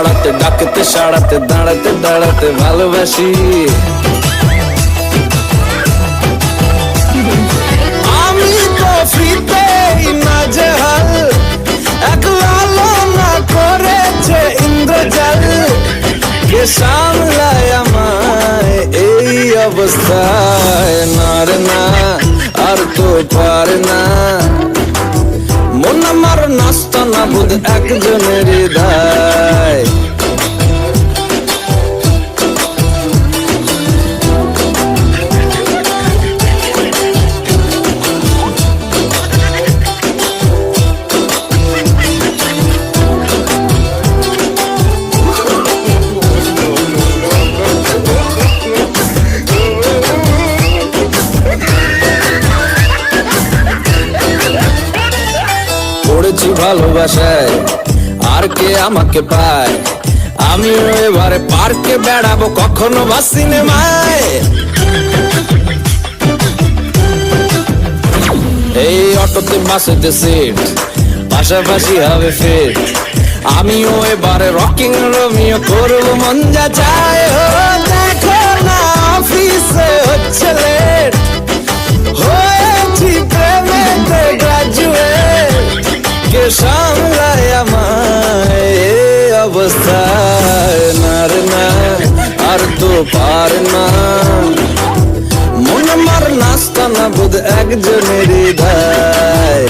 পাড়াতে ডাকতে, সাড়াতে, দাঁড়াতে দাঁড়াতে ভালোবাসি। আমি তো ফ্রিতেই নাজেহাল এক লালনা করেছে ইন্দ্রজাল। কে সামলায় আমায় এই অবস্থায়? নার না, আর তো পারে না। মন আমার নষ্ট না বুধ একজনের হৃদয়। পড়েছি ভালোবাসায়। আর কে আমাকে পায়? আমিও এবারে পার্কে বেড়াবো কখনো বা সিনেমায়। এই অটোতে বাসেতে সিট পাশাপাশি হবে ফিট আমিও এবারে রকিং রোমিও করব, মন যা চায় অবস্থায় নার না আর তো পার না। মন আমার নাস্তা না বুধ একজনের হৃদয়।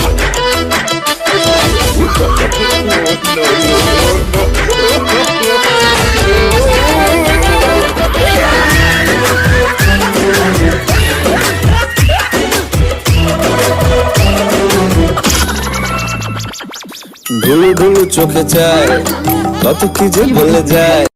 ধুলু ধুলু চোখে চায় কত কি যে বলে যায়।